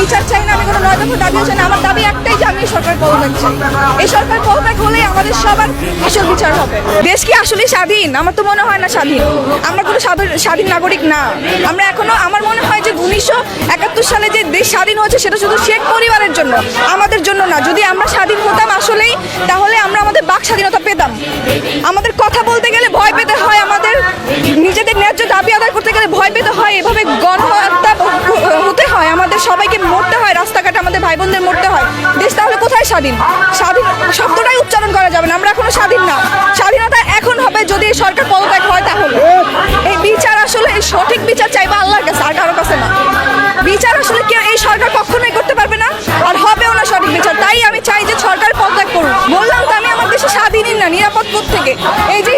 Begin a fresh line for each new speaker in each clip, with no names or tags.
বিচার চাই না, আমি কোনো নয় দফা দাবিও চাই না। আমার দাবি একটাই যে আমি সরকার পদত্যাগ চাই এই সরকার পদত্যাগ হলেই আমাদের সবার আসল বিচার হবে। দেশ কি আসলে স্বাধীন? আমার তো মনে হয় না স্বাধীন। আমরা কোনো স্বাধীন- নাগরিক না। আমরা এখনও আমার মনে হয় যে উনিশশো একাত্তর সালে যে দেশ স্বাধীন হয়েছে, সেটা শুধু শেখ পরিবারের জন্য, আমাদের জন্য না। যদি আমরা স্বাধীন হতাম আসলেই, তাহলে আমরা আমাদের বাক স্বাধীনতা পেতাম। আমাদের কথা বলতে গেলে ভয় পেতে হয়। আমাদের নিজেদের ন্যায্য দাবি আদায় করতে গেলে ভয় পেতে হয়। এভাবে আমাদের সবাইকে মরতে হয়, রাস্তাঘাটে আমাদের ভাই বোনদের মরতে হয়। দেশ তাহলে কোথায় স্বাধীন? স্বাধীন শব্দটাই উচ্চারণ করা যাবে না, আমরা এখনও স্বাধীন না। স্বাধীনতা এখন হবে যদি এই সরকার পদত্যাগ হয় তাহলে। এই বিচার আসলে সঠিক বিচার চাইবে আল্লাহর কাছে, আর কারোর কাছে না। বিচার আসলে কেউ, এই সরকার কখনোই করতে পারবে না, আর হবেও না সঠিক বিচার। তাই আমি চাই যে সরকার পদত্যাগ করুন বললাম তো আমি, আমার দেশে স্বাধীনই না, নিরাপদ থেকে এই যে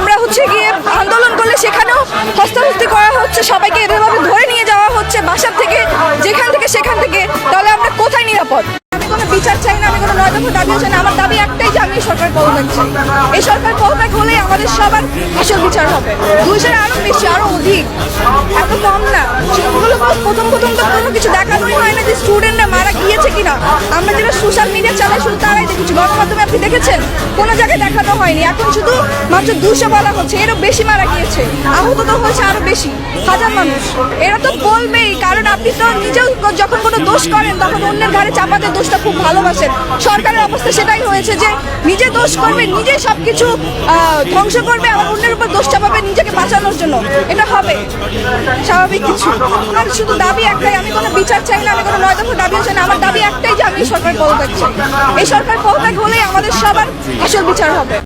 আমরা হচ্ছে গিয়ে আন্দোলন করলে সেখানেও হস্তাহস্তি করা হচ্ছে, সবাইকে এভাবে ধরে নিয়ে যাওয়া হচ্ছে বাসার থেকে, যেখান থেকে সেখান থেকে। তাহলে আমরা কোথায় নিরাপদ? আমি কোনো বিচার চাই না, আমি কোনো নয় দাবিও চাই না, আমার দাবি একটাই যে আমি সরকার পদত্যাগ চাই এই সরকার পদত্যাগ হলেই আমাদের সবার আসল বিচার হবে। দুইশোর আরও বেশি, আরও অধিক। দেখানোই হয় না যে স্টুডেন্টরা মারা গিয়েছে কিনা, আমরা যারা সোশ্যাল মিডিয়া চালাই শুধু তারাই দেখেছি। গণমাধ্যমে আপনি দেখেছেন, কোনো জায়গায় দেখানো হয়নি। এখন শুধু মাত্র দুশো বলা হচ্ছে, এরও বেশি মারা গিয়েছে। আহত তো হয়েছে আরও বেশি। মানুষ। এরা তো বলবেই, কারণ আপনি তো নিজেও যখন কোনো দোষ করেন, তখন অন্যের ঘাড়ে চাপাতে দোষটা খুব ভালোবাসেন। সরকারের অবস্থা সেটাই হয়েছে যে, নিজে দোষ করবে, নিজে সব কিছু ধ্বংস করবে আর অন্যের উপর দোষ চাপাবে নিজেকে বাঁচানোর জন্য। এটা হবে। স্বাভাবিক কিছু। আর শুধু দাবি একটাই, আমি কোনো বিচার চাই না, আমি কোনো নয় দফা দাবিও চাই না, আমার দাবি একটাই যে আমি এই সরকার পদত্যাগ চাই। এই সরকার পদত্যাগ হলেই আমাদের সবার আসল বিচার হবে।